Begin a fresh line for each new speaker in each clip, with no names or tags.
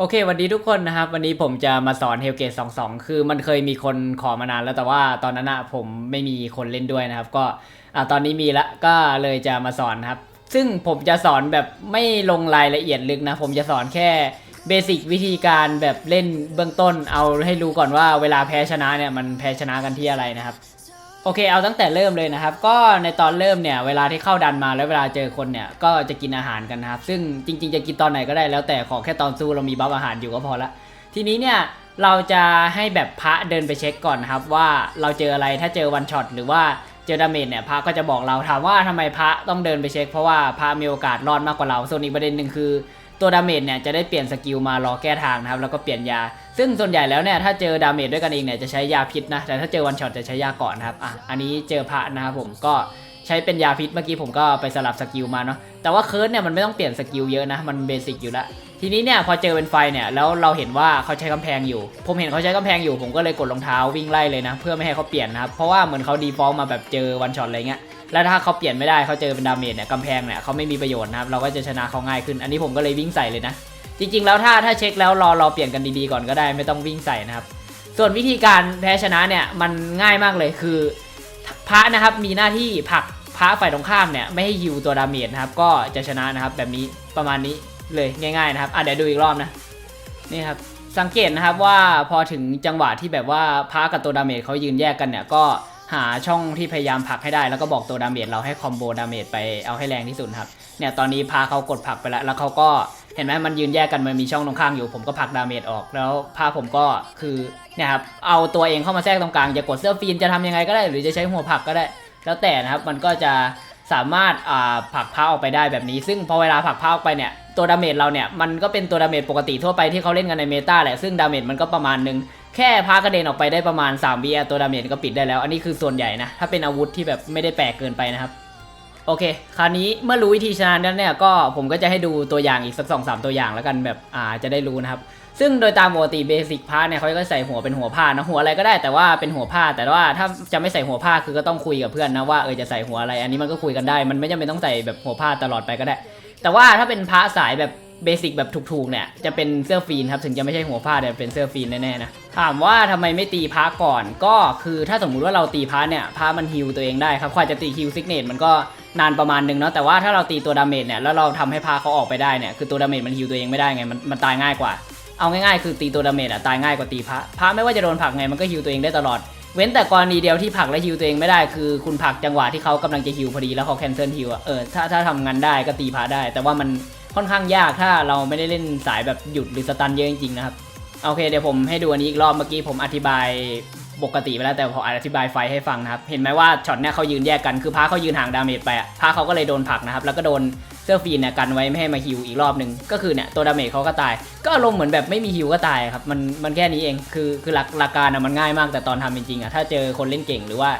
โอเควันนี้ทุกคนนะครับ วันนี้ผมจะมาสอน Hellgate 22คือมันเคยมีคนขอมานานแล้วแต่ว่าตอนนั้นอะผมไม่มีคนเล่นด้วยนะครับ ก็อะตอนนี้มีละก็เลยจะมาสอนนะครับ ซึ่งผมจะสอนแบบไม่ลงรายละเอียดลึกนะ ผมจะสอนแค่เบสิกวิธีการแบบเล่นเบื้องต้น เอาให้รู้ก่อนว่าเวลาแพ้ชนะเนี่ยมันแพ้ชนะกันที่อะไรนะครับ โอเคเอาตั้งแต่เริ่มเลยนะครับ ก็ในตอนเริ่มเนี่ยเวลาที่เข้าดันมาแล้วเวลาเจอคนเนี่ยก็จะกินอาหารกันนะครับ ซึ่งจริง ๆ จะกินตอนไหนก็ได้แล้วแต่ขอแค่ตอนสู้เรามีบัฟอาหารอยู่ก็พอละทีนี้เนี่ยเราจะให้แบบพระเดินไปเช็คก่อนนะครับ ว่าเราเจออะไรถ้าเจอวันช็อตหรือว่าเจอดาเมจเนี่ยพระก็จะบอกเราถามว่าทำไมพระต้องเดินไปเช็ค เพราะว่าพระมีโอกาสรอดมากกว่าเราส่วนอีกประเด็นหนึ่งคือ ตัวดาเมจเนี่ยจะได้เปลี่ยนสกิลมารอแก้ทางนะครับแล้วก็เปลี่ยนยา ซึ่งส่วนใหญ่แล้วเนี่ยถ้าเจอดาเมจด้วยกันเองเนี่ยจะใช้ยาพิษนะแต่ถ้าเจอวันช็อตจะใช้ยากาะนะครับอะอันนี้เจอพระนะครับผมก็ใช้เป็นยาพิษเมื่อกี้ผมก็ไปสลับสกิลมาเนาะแต่ว่าเคิร์ดเนี่ยมันไม่ต้องเปลี่ยนสกิลเยอะนะมันเบสิกอยู่แล้วทีนี้เนี่ยพอเจอเป็นไฟเนี่ยแล้วเราเห็นว่าเขาใช้กำแพงอยู่ ผมเห็นเขาใช้กำแพงอยู่ผมก็เลยกดรองเท้าวิ่งไล่เลยนะ เพื่อไม่ให้เขาเปลี่ยนนะครับเพราะว่าเหมือนเขาดีฟอลต์มาแบบเจอวันช็อตอะไรเงี้ย แล้วถ้าเขาเปลี่ยนไม่ได้เขาเจอเป็นดาเมจเนี่ยกำแพงเนี่ยเขาไม่มีประโยชน์นะครับเราก็จะชนะเขาง่ายขึ้น อันนี้ผมก็เลยวิ่งใส่เลยนะ จริง ๆ แล้วถ้าถ้าเช็คแล้วรอรอเปลี่ยนกันดีๆก่อนก็ได้ไม่ต้องวิ่งใส่นะครับ ส่วนวิธีการแพ้ชนะเนี่ยมันง่ายมากเลยคือพระนะครับมีหน้าที่ผลักพระฝ่ายตรงข้ามเนี่ยไม่ให้ฮิวตัวดาเมจนะครับก็จะชนะนะครับแบบนี้ประมาณนี้เลยง่ายๆนะครับอะเดี๋ยวดูอีกรอบนะนี่ครับสังเกตนะครับว่าพอถึงจังหวะที่แบบว่าพระกับตัวดาเมจเขายืนแยกกันเนี่ยก็ หาช่องที่พยายามผลักให้ได้ แล้วก็บอกตัวดาเมจเราให้คอมโบดาเมจไปเอาให้แรงที่สุดครับเนี่ยตอนนี้พาเขากดผลักไปแล้ว แล้วเขาก็เห็นไหมมันยืนแยกกันมันมีช่องตรงข้างอยู่ ผมก็ผลักดาเมจออกแล้วพาผมก็คือเนี่ยครับเอาตัวเองเข้ามาแทรกตรงกลางจะกดเสื้อฟีนจะทำยังไงก็ได้ หรือจะใช้หัวผลักก็ได้ แล้วแต่นะครับมันก็จะสามารถอ่าผลักพาออกไปได้แบบนี้ ซึ่งพอเวลาผลักพาออกไปเนี่ยตัวดาเมจเราเนี่ยมันก็เป็นตัวดาเมจปกติทั่วไปที่เขาเล่นกันในเมตาแหละซึ่งดาเมจมันก็ประมาณนึง แค่พากระเด็นออกไปได้ประมาณ3วิตัวดาเมจก็ปิดได้แล้ว อันนี้คือส่วนใหญ่นะ ถ้าเป็นอาวุธที่แบบไม่ได้แปลกเกินไปนะครับ โอเค คราวนี้เมื่อรู้วิธีชนะแล้วเนี่ยก็ผมก็จะให้ดูตัวอย่างอีกสักสองสามตัวอย่างแล้วกันแบบอ่าจะได้รู้นะครับ ซึ่งโดยตามปกติเบสิกพาร์ทเนี่ยเขาก็ใส่หัวเป็นหัวผ้านะหัวอะไรก็ได้แต่ว่าเป็นหัวผ้า แต่ว่าถ้าจะไม่ใส่หัวผ้าคือก็ต้องคุยกับเพื่อนนะว่าเออจะใส่หัวอะไร อันนี้มันก็คุยกันได้ มันไม่จำเป็นต้องใส่แบบหัวผ้าตลอดไปก็ได้ แต่ว่าถ้าเป็นพระสายแบบ เบสิกแบบถูกๆเนี่ยจะเป็นเสื้อฟีนครับถึงจะไม่ใช่หัวผ้าแต่เป็นเสื้อฟีนแน่ๆนะถามว่าทำไมไม่ตีพระก่อนก็คือถ้าสมมุติว่าเราตีพระเนี่ยพระมันฮิวตัวเองได้ครับควาจะตีฮิวซิกเนตมันก็นานประมาณนึงเนาะแต่ว่าถ้าเราตีตัวดาเมจเนี่ยแล้วเราทำให้พระเขาออกไปได้เนี่ยคือตัวดาเมจมันฮิวตัวเองไม่ได้ไงมันมันตายง่ายกว่า เอาง่ายๆ คือตีตัวดาเมจอะตายง่ายกว่าตีพระพระไม่ว่าจะโดนผลักไงมันก็ฮิวตัวเองได้ตลอดเว้นแต่กรณีเดียวที่ผลักและฮิวตัวเองไม่ได้คือคุณผักจังหวะที่เขากำลังจะฮิวพอดีแล้วเขาแคนเซิลฮิวอะเออถ้าถ้าทำงานได้ก็ตีพระได้ แต่ว่ามัน ค่อนข้างยากถ้าเราไม่ได้เล่นสายแบบหยุดหรือสตันเยอะจริงๆนะครับโอเคเดี๋ยวผมให้ดูอันนี้อีกรอบเมื่อกี้ผมอธิบายปกติไปแล้วแต่พออธิบายไฟให้ฟังนะครับ เห็นไหมว่าช็อตเนี้ยเขายืนแยกกันคือพระเขายืนห่างดาเมจไปอะพระเขาก็เลยโดนผลักนะครับ แล้วก็โดนเสื้อฟีนเนี่ยกันไว้ไม่ให้มาฮิวอีกรอบหนึ่งก็คือเนี่ยตัวดาเมจเขาก็ตาย ก็อารมณ์เหมือนแบบไม่มีฮิวก็ตายครับมันมันแค่นี้เองคือคือหลักหลักการอะมันง่ายมากแต่ตอนทำจริงๆอะถ้าเจอคนเล่นเก่งหรือว่า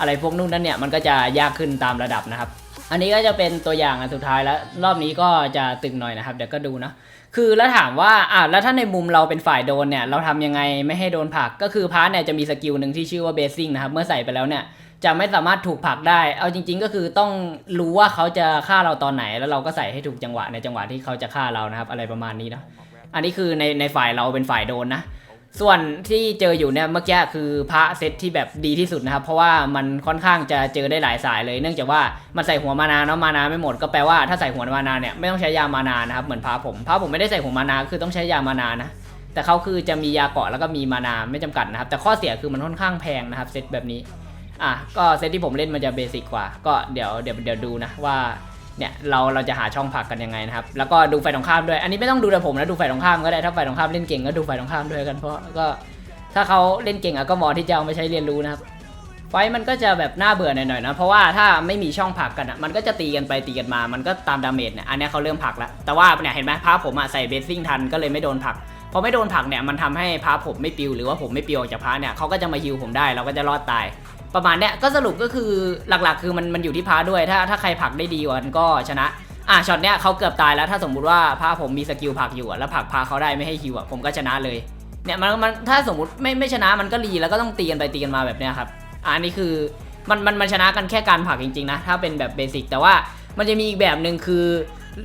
อะไรพวกนู่นนั่นเนี่ยมันก็จะยากขึ้นตามระดับนะครับ อันนี้ก็จะเป็นตัวอย่างอันสุดท้ายแล้ว รอบนี้ก็จะตึงหน่อยนะครับ เดี๋ยวก็ดูนะคือแล้วถามว่าอะแล้วถ้าในมุมเราเป็นฝ่ายโดนเนี่ย เราทำยังไงไม่ให้โดนผลัก ก็คือพาร์ทเนี่ยจะมีสกิลหนึ่งที่ชื่อว่าเบสซิ่งนะครับ เมื่อใส่ไปแล้วเนี่ย จะไม่สามารถถูกผลักได้ เอาจริง ๆ ก็คือต้องรู้ว่าเขาจะฆ่าเราตอนไหน แล้วเราก็ใส่ให้ถูกจังหวะในจังหวะที่เขาจะฆ่าเรานะครับ อะไรประมาณนี้เนาะอันนี้คือในในฝ่ายเราเป็นฝ่ายโดนนะ ส่วนที่เจออยู่เนี่ยเมื่อกี้คือพระเซตที่แบบดีที่สุดนะครับ เพราะว่ามันค่อนข้างจะเจอได้หลายสายเลย เนื่องจากว่ามันใส่หัวมานาเนาะมานาไม่หมดก็แปลว่าถ้าใส่หัวมานาเนี่ยไม่ต้องใช้ยามานานะครับเหมือนพระผมพระผมไม่ได้ใส่หัวมานาคือต้องใช้ยามานานะแต่เขาคือจะมียาเกาะแล้วก็มีมานาไม่จำกัดนะครับ แต่ข้อเสียคือมันค่อนข้างแพงนะครับเซตแบบนี้อะก็เซตที่ผมเล่นมันจะเบสิกกว่า ก็เดี๋ยวเดี๋ยวเดี๋ยวดูนะว่า เนี่ยเราเราจะหาช่องผักกันยังไงนะครับ แล้วก็ดูฝ่ายตรงข้ามด้วย อันนี้ไม่ต้องดูแต่ผมนะดูฝ่ายตรงข้ามก็ได้ถ้าฝ่ายตรงข้ามเล่นเก่งก็ดูฝ่ายตรงข้ามด้วยกันเพราะก็ถ้าเขาเล่นเก่งอะก็เหมอที่จะเอามาใช้เรียนรู้นะครับไฟมันก็จะแบบน่าเบื่อหน่อยๆนะเพราะว่าถ้าไม่มีช่องผักกันอะมันก็จะตีกันไปตีกันมามันก็ตามดาเมจเนี่ยอันนี้เขาเริ่มผักแล้วแต่ว่าเนี่ยเห็นไหมพาผมอะใส่เบสซิ่งทันก็เลยไม่โดนผักพอไม่โดนผักเนี่ยมันทำให้พาผมไม่ปิวหรือว่าผมไม่ปิวออกจากพาเนี่ยเขาก็จะมาฮิวผมได้เราก็จะรอดตาย ประมาณเนี้ยก็สรุปก็คือหลักๆ คือมันมันอยู่ที่พาด้วยถ้าถ้าใครผักได้ดีกว่ากันก็ชนะอะช็อตเนี้ยเขาเกือบตายแล้วถ้าสมมุติว่าพาผมมีสกิลผักอยู่แล้วผักพาเขาได้ไม่ให้ฮิวอะผมก็ชนะเลยเนี่ยมันมันถ้าสมมติไม่ไม่ชนะมันก็รีแล้วก็ต้องตีกันไปตีกันมาแบบเนี้ยครับอันนี้คือมันมันมันชนะกันแค่การผักจริงๆนะถ้าเป็นแบบเบสิกแต่ว่ามันจะมีอีกแบบหนึ่งคือ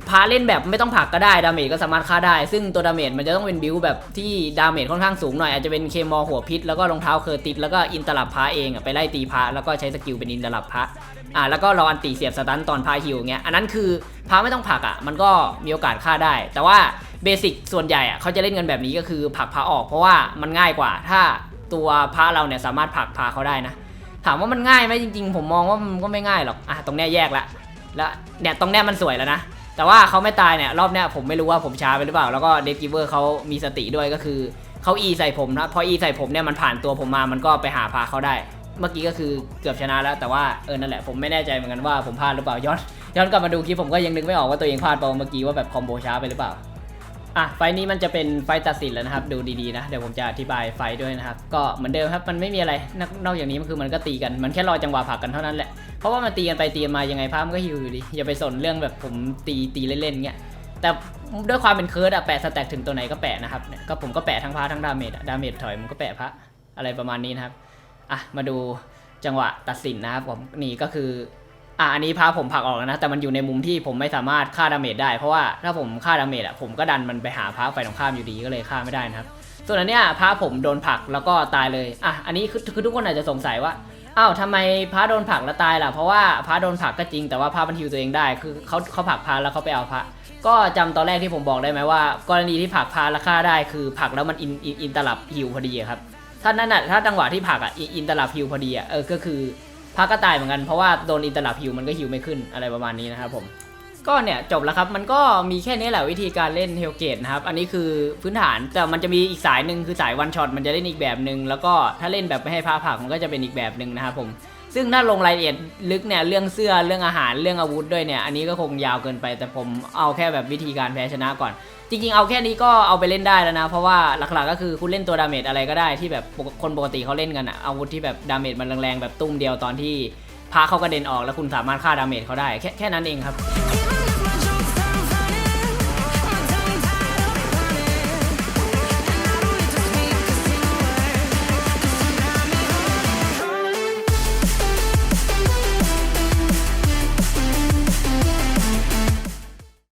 พาเล่นแบบไม่ต้องผลักก็ได้ดาเมจก็สามารถฆ่าได้ ซึ่งตัวดาเมจมันจะต้องเป็นบิวแบบที่ดาเมจค่อนข้างสูงหน่อยอาจจะเป็นเคมอหัวพิษแล้วก็รองเท้าเคอร์ติสแล้วก็อินตลับพาเองไปไล่ตีพาแล้วก็ใช้สกิลเป็นอินตลับพาอ่าแล้วก็รออันตีเสียบสตันตอนพาฮิวเงี้ยอันนั้นคือพาไม่ต้องผลักอะมันก็มีโอกาสฆ่าได้ แต่ว่าเบสิกส่วนใหญ่อะเขาจะเล่นกันแบบนี้ก็คือผลักพาออก เพราะว่ามันง่ายกว่า ถ้าตัวพาเราเนี่ยสามารถผลักพาเขาได้นะถามว่ามันง่ายไหมจริง ๆ ผมมองว่ามันก็ไม่ง่ายหรอกอะตรงเนี้ยแยกละแล้วเนี่ยตรงเนี้ยมันสวยแล้วนะ แต่ว่าเขาไม่ตายเนี่ยรอบเนี้ยผมไม่รู้ว่าผมช้าไปหรือเปล่า แล้วก็เดฟกิเวอร์เขามีสติด้วยก็คือเขาอีใส่ผมนะพออีใส่ผมเนี่ยมันผ่านตัวผมมามันก็ไปหาพาเขาได้ เมื่อกี้ก็คือเกือบชนะแล้ว แต่ว่าเออนั่นแหละผมไม่แน่ใจเหมือนกันว่าผมพลาดหรือเปล่าย้อนย้อนกลับมาดูคลิปผมก็ยังนึกไม่ออกว่าตัวเองพลาดเปล่าเมื่อกี้ว่าแบบคอมโบช้าไปหรือเปล่า อะไฟนี้มันจะเป็นไฟตัดสินแล้วนะครับ ดูดีๆนะเดี๋ยวผมจะอธิบายไฟด้วยนะครับ ก็เหมือนเดิมครับมันไม่มีอะไรนอกนอกจากนี้มันคือมันก็ตีกันมันแค่รอจังหวะผักกันเท่านั้นแหละเพราะว่ามันตีกันไปตีกันมายังไงภาพมันก็ฮิวอยู่ดีอย่าไปสนเรื่องแบบผมตีตีเล่นๆเงี้ยแต่ด้วยความเป็นเคิร์ดอะแปะสแต็กถึงตัวไหนก็แปะนะครับก็ผมก็แปะทั้งพาทั้งดาเมจดาเมจถอยมันก็แปะพระอะไรประมาณนี้นะครับอะมาดูจังหวะตัดสินนะครับผมนี่ก็คือ อะอันนี้พาผมผลักออกแล้วนะ แต่มันอยู่ในมุมที่ผมไม่สามารถฆ่าดาเมจได้ เพราะว่าถ้าผมฆ่าดาเมจอะผมก็ดันมันไปหาพาไฟตรงข้ามอยู่ดีก็เลยฆ่าไม่ได้นะครับ ส่วนอันเนี้ยพาผมโดนผลักแล้วก็ตายเลย อะ อันนี้คือคือทุกคนอาจจะสงสัยว่า อ้าวทำไมพาโดนผลักแล้วตายล่ะ เพราะว่าพาโดนผลักก็จริง แต่ว่าพามันฮิวตัวเองได้ คือเขาเขาผลักพาแล้วเขาไปเอาพระ ก็จำตอนแรกที่ผมบอกได้ไหมว่า กรณีที่ผลักพาแล้วฆ่าได้คือผลักแล้วมันอินอินอินตลับฮิวพอดีครับ ถ้านั่นน่ะถ้าจังหวะที่ผลักอะอินอินตลับฮิวพอดีอะเออก็คือ พัก็ตายเหมือนกันเพราะว่าโดนอินตลับฮิวมันก็ฮิวไม่ขึ้นอะไรประมาณนี้นะครับผมก็เนี่ยจบแล้วครับ มันก็มีแค่นี้แหละวิธีการเล่นเฮลเกตนะครับ อันนี้คือพื้นฐานแต่มันจะมีอีกสายหนึ่งคือสายวันช็อตมันจะเล่นอีกแบบหนึ่งแล้วก็ถ้าเล่นแบบไม่ให้พาผักมันก็จะเป็นอีกแบบหนึ่งนะครับผม ซึ่งถ้าลงรายละเอียดลึกเนี่ยเรื่องเสื้อเรื่องอาหารเรื่องอาวุธด้วยเนี่ยอันนี้ก็คงยาวเกินไป แต่ผมเอาแค่แบบวิธีการแพ้ชนะก่อน จริงๆ เอาแค่นี้ก็เอาไปเล่นได้แล้วนะ เพราะว่าหลักๆก็คือคุณเล่นตัวดาเมจอะไรก็ได้ที่แบบคนปกติเขาเล่นกันอะอาวุธที่แบบดาเมจมันแรงๆแบบตุ้มเดียวตอนที่พาเขากระเด็นออกแล้วคุณสามารถฆ่าดาเมจเขาได้แค่แค่นั้นเองครับ